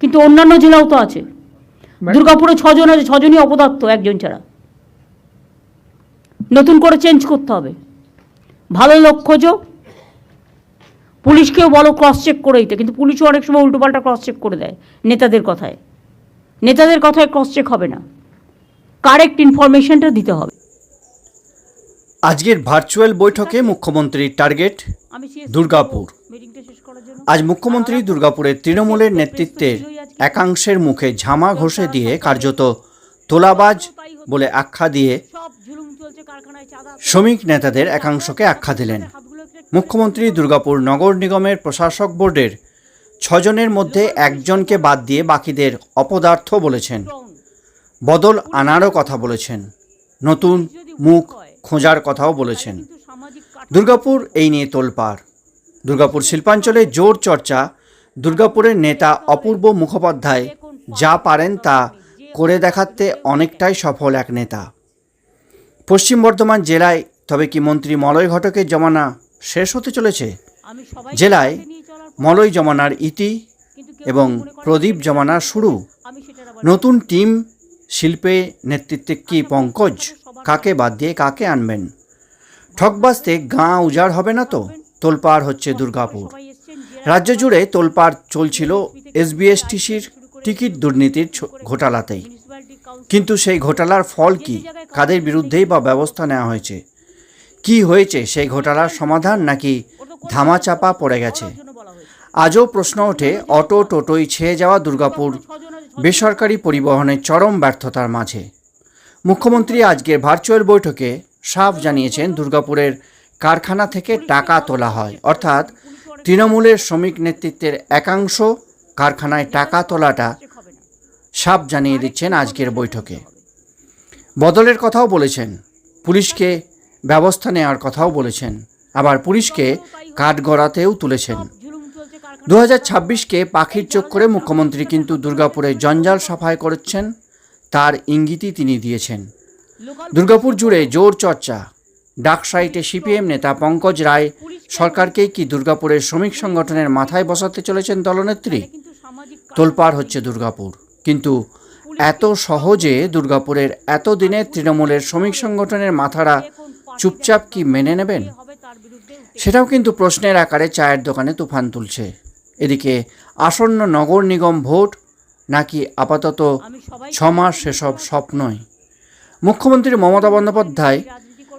কিন্তু অন্যান্য জেলাও তো আছে। দুর্গাপুরে ছজন আছে ছজনই অপদার্থ একজন ছাড়া। নতুন করে চেঞ্জ করতে হবে। ভালো লোক খোঁজো। পুলিশকেও বলো ক্রস চেক করে দিতে। কিন্তু পুলিশও অনেক সময় উল্টোপাল্টা ক্রস চেক করে দেয় নেতাদের কথায়। নেতাদের কথায় ক্রস চেক হবে না। কারেক্ট ইনফরমেশনটা দিতে হবে। আজকের ভার্চুয়াল বৈঠকে মুখ্যমন্ত্রীর টার্গেট দুর্গাপুর। আজ মুখ্যমন্ত্রী দুর্গাপুরের তৃণমূলের নেতৃত্বের একাংশের মুখে ঝামা ঘষে দিয়ে কার্যত তোলাবাজ বলে আখ্যা দিয়ে শ্রমিক নেতাদের একাংশকে আখ্যা দিলেন। মুখ্যমন্ত্রী দুর্গাপুর নগর নিগমের প্রশাসক বোর্ডের ছজনের মধ্যে একজনকে বাদ দিয়ে বাকিদের অপদার্থ বলেছেন। বদল আনারও কথা বলেছেন। নতুন মুখ খোঁজার কথাও বলেছেন। দুর্গাপুর এই নিয়ে তোলপাড়। দুর্গাপুর শিল্পাঞ্চলে জোর চর্চা। দুর্গাপুরের নেতা অপূর্ব মুখোপাধ্যায় যা পারেন তা করে দেখাতে অনেকটাই সফল এক নেতা। পশ্চিম বর্ধমান জেলায় তবে কি মন্ত্রী মলয় ঘটকের জমানা শেষ হতে চলেছে? জেলায় মলয় জমানার ইতি এবং প্রদীপ জমানার শুরু। নতুন টিম শিল্পে নেতৃত্বে কি পঙ্কজ? কাকে বাদ দিয়ে কাকে আনবেন? ঠকবাজতে গাঁ উজাড় হবে না তো? তোলপাড় হচ্ছে দুর্গাপুর। রাজ্য জুড়ে তোলপাড় চলছিল এসবিএসটিসির টিকিট দুর্নীতির ঘোটালাতেই। কিন্তু সেই ঘোটালার ফল কি? কাদের বিরুদ্ধেই বা ব্যবস্থা নেওয়া হয়েছে? কি হয়েছে সেই ঘোটালার সমাধান নাকি ধামাচাপা পড়ে গেছে? আজও প্রশ্ন ওঠে অটো টোটোই ছেয়ে যাওয়া দুর্গাপুর বেসরকারি পরিবহনের চরম ব্যর্থতার মাঝে। মুখ্যমন্ত্রী আজকের ভার্চুয়াল বৈঠকে সাফ জানিয়েছেন দুর্গাপুরের কারখানা থেকে টাকা তোলা হয়। অর্থাৎ তৃণমূলের শ্রমিক নেতৃত্বের একাংশ কারখানায় টাকা তোলাটা সাফ জানিয়ে দিচ্ছেন আজকের বৈঠকে। বদলের কথাও বলেছেন। পুলিশকে ব্যবস্থা নেওয়ার কথাও বলেছেন। আবার পুলিশকে কাঠগড়াতেও তুলেছেন। দু হাজার ছাব্বিশকে পাখির চোখ করে মুখ্যমন্ত্রী কিন্তু দুর্গাপুরে জঞ্জাল সাফাই করেছেন। তার ইঙ্গিতই তিনি দিয়েছেন। দুর্গাপুর জুড়ে জোর চর্চা। ডাক সাইটে সিপিএম নেতা পঙ্কজ রায় সরকারকেই কি দুর্গাপুরের শ্রমিক সংগঠনের মাথায় বসাতে চলেছেন দলনেত্রী? তোলপাড় হচ্ছে দুর্গাপুর। কিন্তু এত সহজে দুর্গাপুরের এত দিনের তৃণমূলের শ্রমিক সংগঠনের মাথারা চুপচাপ কি মেনে নেবেন? সেটাও কিন্তু প্রশ্নের আকারে চায়ের দোকানে তুফান তুলছে। এদিকে আসন্ন নগর নিগম ভোট নাকি আপাতত ছ মাস সেসব স্বপ্নই মুখ্যমন্ত্রী মমতা বন্দ্যোপাধ্যায়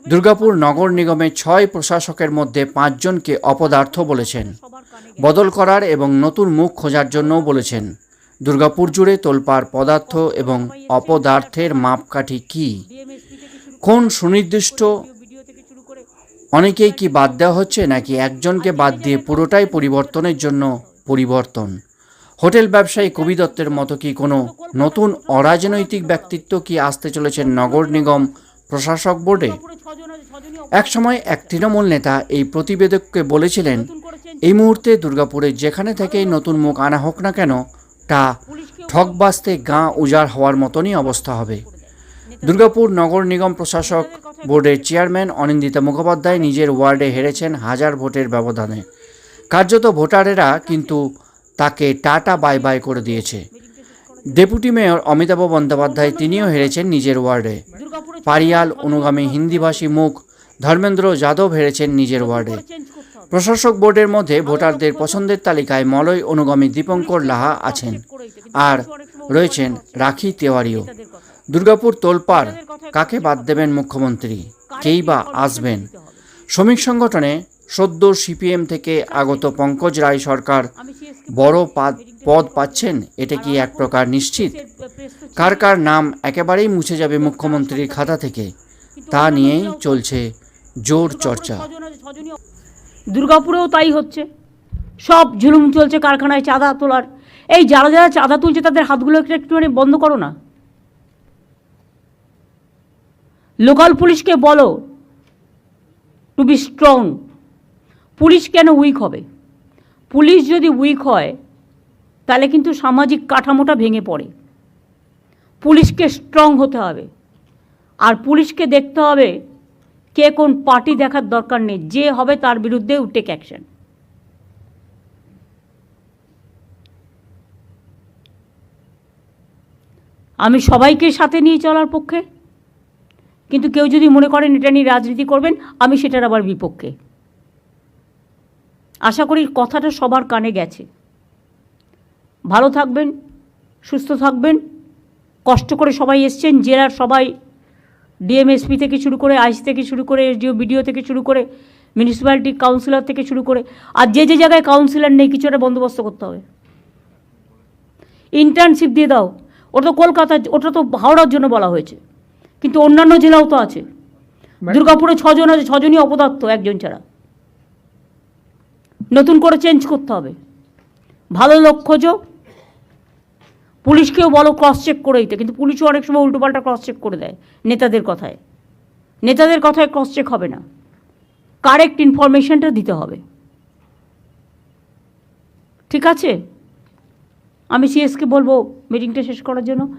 দুর্গাপুর নগর নিগমের ছয় প্রশাসকের মধ্যে পাঁচজনকে অপদার্থ বলেছেন। বদল করার এবং নতুন মুখ খোঁজার জন্যও বলেছেন। দুর্গাপুর জুড়ে তোলপাড় পদার্থ এবং অপদার্থের মাপকাঠি কী? কোন সুনির্দিষ্ট অনেকেই কি বাদ দেওয়া হচ্ছে নাকি একজনকে বাদ দিয়ে পুরোটাই পরিবর্তনের জন্য পরিবর্তন? হোটেল ব্যবসায়ী কবি দত্তের মতো কি কোনো নতুন অরাজনৈতিক ব্যক্তিত্ব কি আসতে চলেছেন নগর নিগম প্রশাসক বোর্ডে? একসময় এক তৃণমূল নেতা এই প্রতিবেদককে বলেছিলেন, এই মুহূর্তে দুর্গাপুরে যেখানে থেকেই নতুন মুখ আনা হোক না কেন, তা ঠকবাজতে গাঁ উজাড় হওয়ার মতনই অবস্থা হবে। দুর্গাপুর নগর নিগম প্রশাসক বোর্ডের চেয়ারম্যান অনিন্দিতা মুখোপাধ্যায় নিজের ওয়ার্ডে হেরেছেন হাজার ভোটের ব্যবধানে। কার্যত ভোটারেরা কিন্তু তাকে টাটা বাই বাই করে দিয়েছে। ডেপুটি মেয়র অমিতাভ বন্দ্যোপাধ্যায় তিনিও হেরেছেন নিজের ওয়ার্ডে। পারিয়াল অনুগামী হিন্দিভাষী মুখ ধর্মেন্দ্র যাদব হেরেছেন নিজের ওয়ার্ডে। প্রশাসক বোর্ডের মধ্যে ভোটারদের পছন্দের তালিকায় মলয় অনুগামী দীপঙ্কর লাহা আছেন আর রয়েছেন রাখি তেওয়ারিও। দুর্গাপুর তোলপাড়, কাকে বাদ দেবেন মুখ্যমন্ত্রী? কেই বা আসবেন? শ্রমিক সংগঠনে সদ্য সিপিএম থেকে আগত পঙ্কজ রায় সরকার বড় পাদ- পদ পাচ্ছেন এটা কি এক প্রকার নিশ্চিত? কার কার নাম একেবারেই মুছে যাবে মুখ্যমন্ত্রীর খাতা থেকে? তা নিয়েই চলছে জোর চর্চা। দুর্গাপুরেও তাই হচ্ছে। সব ঝুলুম চলছে কারখানায় চাঁদা তোলার। এই যারা যারা চাঁদা তুলছে তাদের হাতগুলো একটু একটুখানি বন্ধ করো না? লোকাল পুলিশকে বলো টু বি স্ট্রং পুলিশ কেন উইক হবে? পুলিশ যদি উইক হয়, তাহলে কিন্তু সামাজিক কাঠামোটা ভেঙে পড়ে। পুলিশকে স্ট্রং হতে হবে। আর পুলিশকে দেখতে হবে কে কোন পার্টি দেখার দরকার নেই, যে হবে তার বিরুদ্ধে টেক অ্যাকশন আমি সবাইকে সাথে নিয়ে চলার পক্ষে, কিন্তু কেউ যদি মনে করেন এটা নিয়ে রাজনীতি করবেন, আমি সেটার আবার বিপক্ষে। আশা করি কথাটা সবার কানে গেছে। ভালো থাকবেন সুস্থ থাকবেন। কষ্ট করে সবাই এসছেন জেলার সবাই ডিএমএসপি থেকে শুরু করে আইসি থেকে শুরু করে এসডিও বিডিও থেকে শুরু করে মিউনিসিপ্যালিটি কাউন্সিলর থেকে শুরু করে আর যে যে জায়গায় কাউন্সিলর নেই কিছু একটা বন্দোবস্ত করতে হবে। ইন্টার্নশিপ দিয়ে দাও। ওটা তো কলকাতা ওটা তো হাওড়ার জন্য বলা হয়েছে। কিন্তু অন্যান্য জেলাও তো আছে। দুর্গাপুরে ছজন আছে ছজনই অপদার্থ একজন ছাড়া। নতুন করে চেঞ্জ করতে হবে। ভালো লক্ষ্য খোঁজো। পুলিশকেও বলো ক্রস চেক করে দিতে। কিন্তু পুলিশও অনেক সময় উল্টোপাল্টা ক্রস চেক করে দেয় নেতাদের কথায়। নেতাদের কথায় ক্রস চেক হবে না। কারেক্ট ইনফরমেশনটা দিতে হবে। ঠিক আছে? আমি সিএসকে বলব মিটিংটা শেষ করার জন্য।